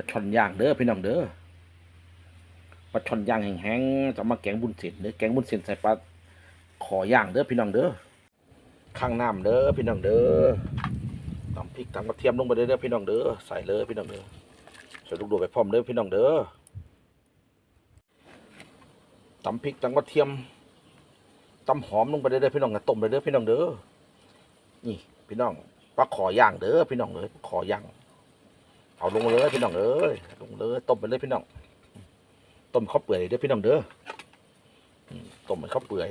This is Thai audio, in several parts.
ปลาช่อนย่างเด้อพี่น้องเด้อปลาช่อนย่างแห้งๆจะมาแกงบุญเส้นเด้อแกงบุญเส้นใส่ปลาขอย่างเด้อพี่น้องเด้อข้างน้ำเด้อพี่น้องเด้อตำพริกตำกระเทียมลงไปเด้อพี่น้องเด้อใส่เลยพี่น้องเด้อใส่ลูกโดดไปพร้อมเด้อพี่น้องเด้อตำพริกตำกระเทียมตำหอมลงไปเด้อเด้อพี่น้องต้มไปเด้อพี่น้องเด้อนี่ พี่น้องปลาขอย่างเด้อพี่น้องเด้อขอย่าง เอาลงมาเลยพี่น้องเอ้ยลงเลยต้มไปเลยพี่น้องต้มข้าวเปื่อยเด้อพี่น้องเด้อต้มข้าวเปื่อย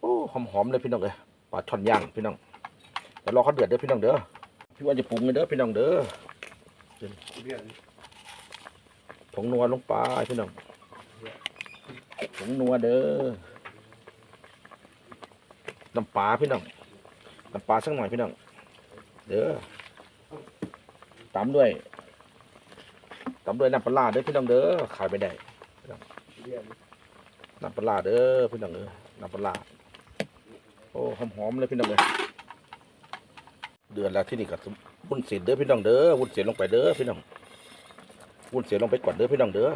โอ้หอมๆเลยพี่น้องเอ้ยปลาช่อนย่างพี่น้องเดี๋ยวรอเขาเดือดเด้อพี่น้องเด้อพี่ว่าจะปรุงเลยเด้อพี่น้องเด้อผงนัวลงไปพี่น้องผงนัวเด้อน้ำปลาพี่น้องน้ำปลาสักหน่อยพี่น้องเด้อ ตามด้วยตามด้วยน้ำปลาเด้อพี่น้องเด้อขายไปได้น้ำปลาเด้อพี่น้องเด้อน้ำปลาร้าโอ้หอมๆเลยพี่น้องเลยเดือนแล้วที่นี่ก็วุ้นเส้นเด้อพี่น้องเด้อวุ้นเส้นลงไปเด้อพี่น้องวุ้นเส้นลงไปก่อนเด้อพี่น้องเด้อ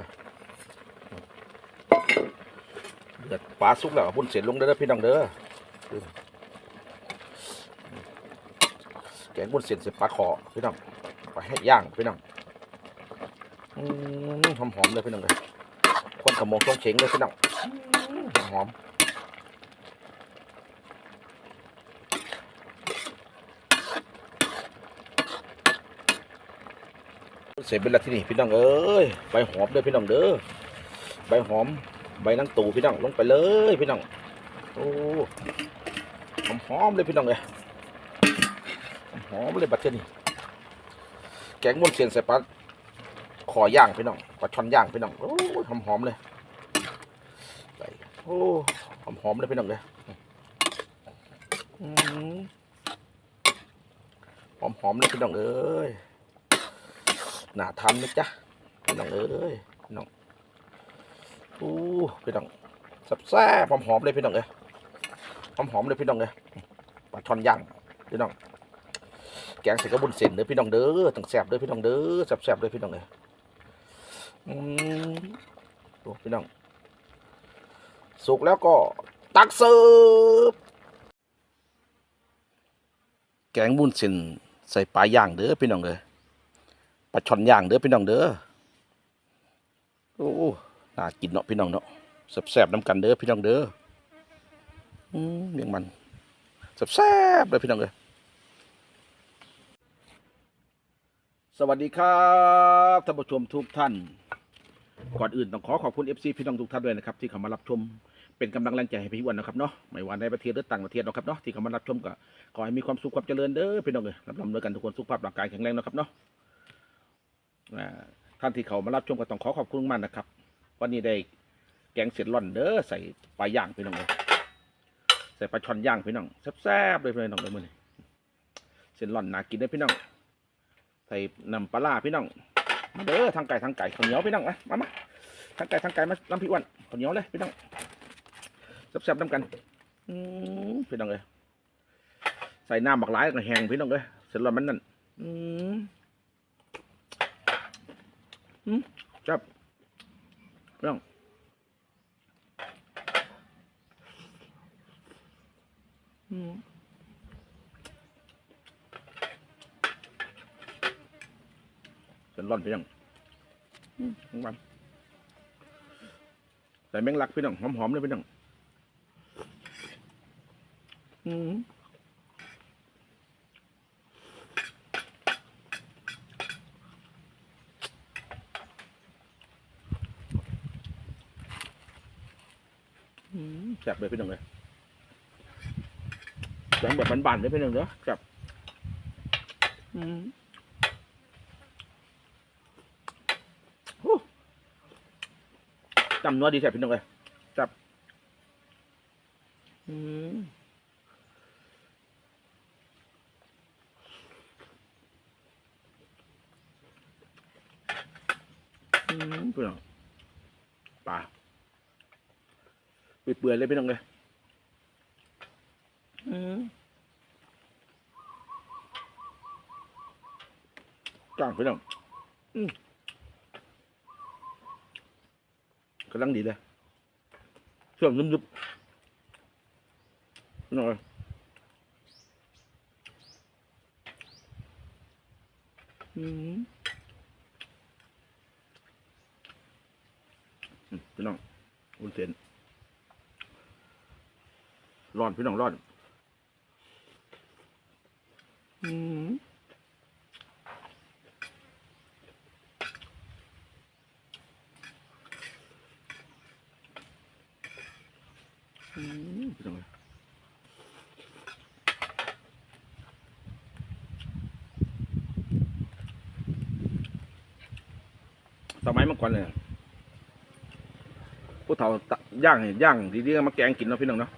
เดือดปลาสุกแล้ววุ้นเส้นลงเด้อพี่น้องเด้อแกงวุ้นเส้นใส่ปลาขอพี่น้อง ไปให้ย่างพี่น้องหอมหอมเลยพี่น้องเลยคนขโมงต้องเฉงเลยพี่น้องหอมเสร็จเป็นละที่นี่พี่น้องเอ้ยใบหอมเลยพี่น้องเด้อใบหอมใบนังตูพี่น้องลงไปเลยพี่น้องโอ้หอมหอมเลยพี่น้องเลยหอมเลยบัดเจนี่ งม่วนเสียนใส่ปลาขอย่างพี่น้องปลาช่อนย่างพี่น้องโอ้หอมหอมๆเลยใส่โอ้หอมหอมๆเลยพี่น้องเลยอืมหอมหอมๆเลยพี่น้องเอ้ยน่าทำนะจ๊ะพี่น้องเอ้ยพี่น้องโอ้พี่น้องแซ่บหอมหอมๆเลยพี่น้องเอ้ยหอมหอมๆเลยพี่น้องเอ้ยปลาช่อนย่างพี่น้อง กงใส่กระบุนเส้นเด้อพี่น้องเด้อต้องแซ่บเด้อพี่น้องเด้อแซ่บๆเด้อพี่น้องเด้ออืมโอ้พี่น้องสุกแล้วก็ตักเสิร์ฟแกงบุญเส้นใส่ปลาย่างเด้อพี่น้องเด้อปลาช่อนย่างเด้อพี่น้องเด้อโอ้น่ากินเนาะพี่น้องเนาะแซ่บๆน้ำกันเด้อพี่น้องเด้ออืมเมียงมันแซ่บๆเลยพี่น้องเด้อ สวัสดีครับท่านผู้ชมทุกท่าน ก่อนอื่นต้องขอขอบคุณ FC พี่น้องทุกท่านด้วยนะครับ ที่เข้ามารับชมเป็นกำลังแรงใจให้พี่อ้วันนะครับเนาะไม่ว่าในประเทศหรือต่างประเทศนะครับเนาะที่เข้ามารับชมก็ขอให้มีความสุขความเจริญเด้อพี่น้องเอ้ยรับรองด้วยกันทุกคนสุขภาพร่างกายแข็งแรงนะครับเนาะอ่าท่านที่เข้ามารับชมก็ต้องขอขอบคุณมากนะครับ วันนี้ได้แกงเสร็จร่อนเด้อใส่ปลาย่างพี่น้องเลยใส่ปลาช่อนย่างพี่น้องแซ่บๆเลยพี่น้องเลยมื้อนี้เสร็จร่อนน่ากินได้พี่น้อง ใส่น้ำปลาพี่น้อง มาเด้อทางไก่ทางไก่ข้าวเหนียวพี่น้องมามามาทางไก่ทางไก่มาน้ำพี่อ้วนข้าวเหนียวเลยพี่น้องแซ่บๆน้ำกันพี่น้องเลยใส่น้ำบักหลายกับแห้งพี่น้องเลยเสร็จแล้วมันนั่นอืมอืมจับพี่น้องอืม เป็น ร่อนพี่น้องอืมทั้งวันใส่แมงลักพี่น้องหอมๆเลยพี่น้องอืมอืมแซ่บเลยพี่น้องเลยแกงแบบบานๆเลยพี่น้องเด้อแซ่บอืม จำนัวดีแซ่บพี่น้องเลยจับอืมอืมพี่น้องปลาเปื่อยๆเลยพี่น้องเลยอืมจ้างพี่น้องอืมกำลังดีเลยเครื่องนุ่มๆหน่อยอืมอืมพี่น้องอุ่นเส้นร้อนพี่น้องร้อน อืมอืมพี่น้องเอ้ย สมัยเมื่อก่อนเนี่ยผู้เฒ่าย่างให้ย่างดีๆมาแกงกินเนาะพี่น้องเนาะ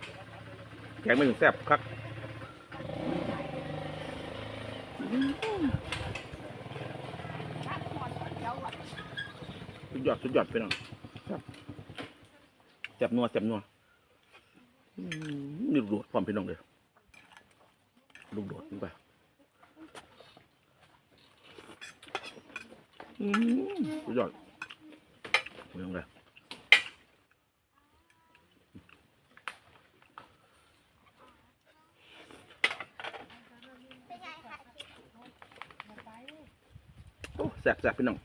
แกงไม่ถึงแซ่บคักสุดยอดสุดยอดพี่น้องครับจับนัวจับนัว นี่ลูกโดดพร้อมพี่น้องเลยลูกโดดลงไปอืมสุดยอดพี่น้องเลยโอ้แซ่บแซ่บพี่น้อง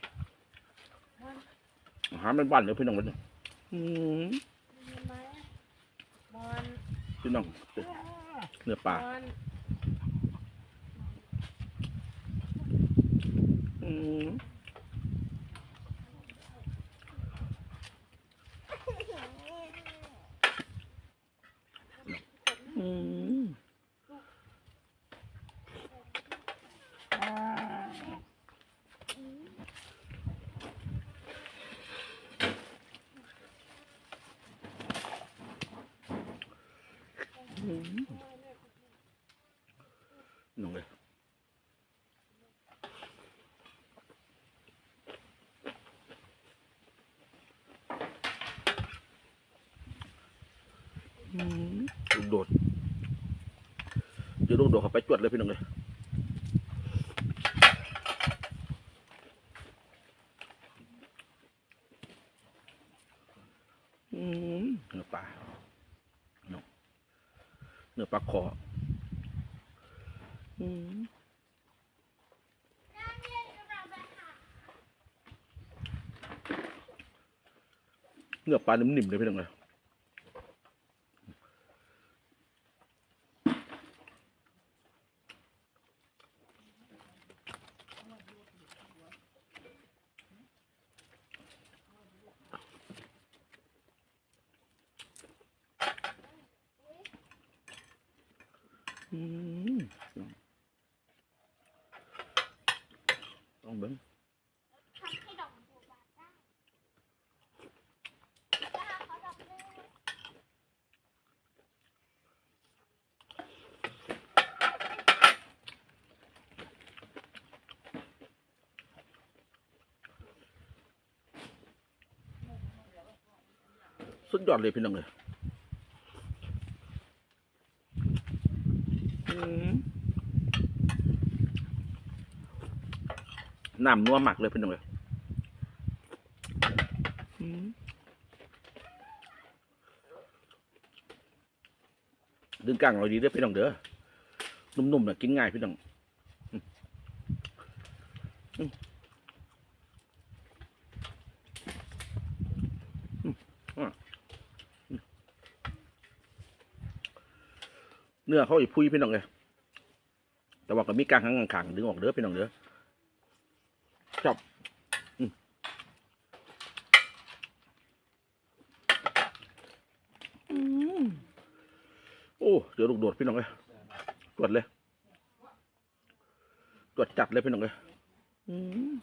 อาหารบ้านๆเดี๋ยวพี่น้องกันอืม พี่น้องเนื้อปลาอืมอืม อืมน้องเลยอืมลูกโดดเดี๋ยวลูกโดดเขาไปจวดเลยพี่น้องเลยอืมเนื้อปลาเนาะเนื้อ ปลาคออืมเนื้อปลานิ่มๆเลยพี่น้องเลย อืมต้องเบิ้ง ทำให้ดอกบัวบานได้ถ้าเขา ดอกเล็กสุดยอดเลยพี่น้องเลย น้ำนัวหมักเลยพี่น้องเลยดึงกลางเราดีเด้อพี่น้องเด้อนุ่มๆนะกินง่ายพี่น้องอืมอืมอืมอะอืมเนื้อเขาอีพุยพี่น้องเลยแต่ว่าก็มีกลางข้างขางๆดึงออกเด้อพี่น้องเด้อ ชอบอืมอืมโอ้เดี๋ยวลูกโดดพี่น้องเลยตรวจเลยตรวจจัดเลยพี่น้องเลยอืม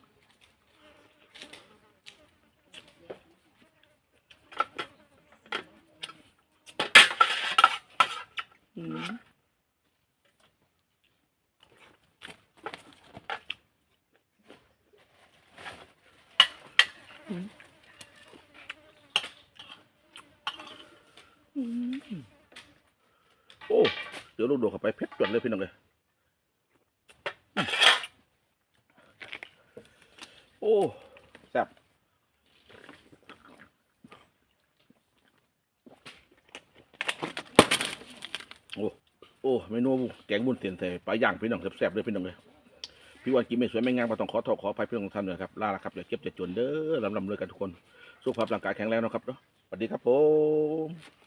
อืมอืมอืม โอ้เดี๋ยวลูกโดดเข้าไปเพชรจดเลยพี่น้องเลยโอ้อ้แซ่บโอ้ โอ้เมนูแกงบุญเตียนใส่ปลาย่างพี่น้องแซ่บๆเลยพี่น้องเลย พี่วันกินไม่สวยไม่งามมาต้องขอโทษขออภัยเพื่อนของท่านด้วยครับลาละครับอย่าเก็บจะจนเด้อลำลำเลยกันทุกคน สุขภาพร่างกายแข็งแรงนะครับเนาะสวัสดีครับผม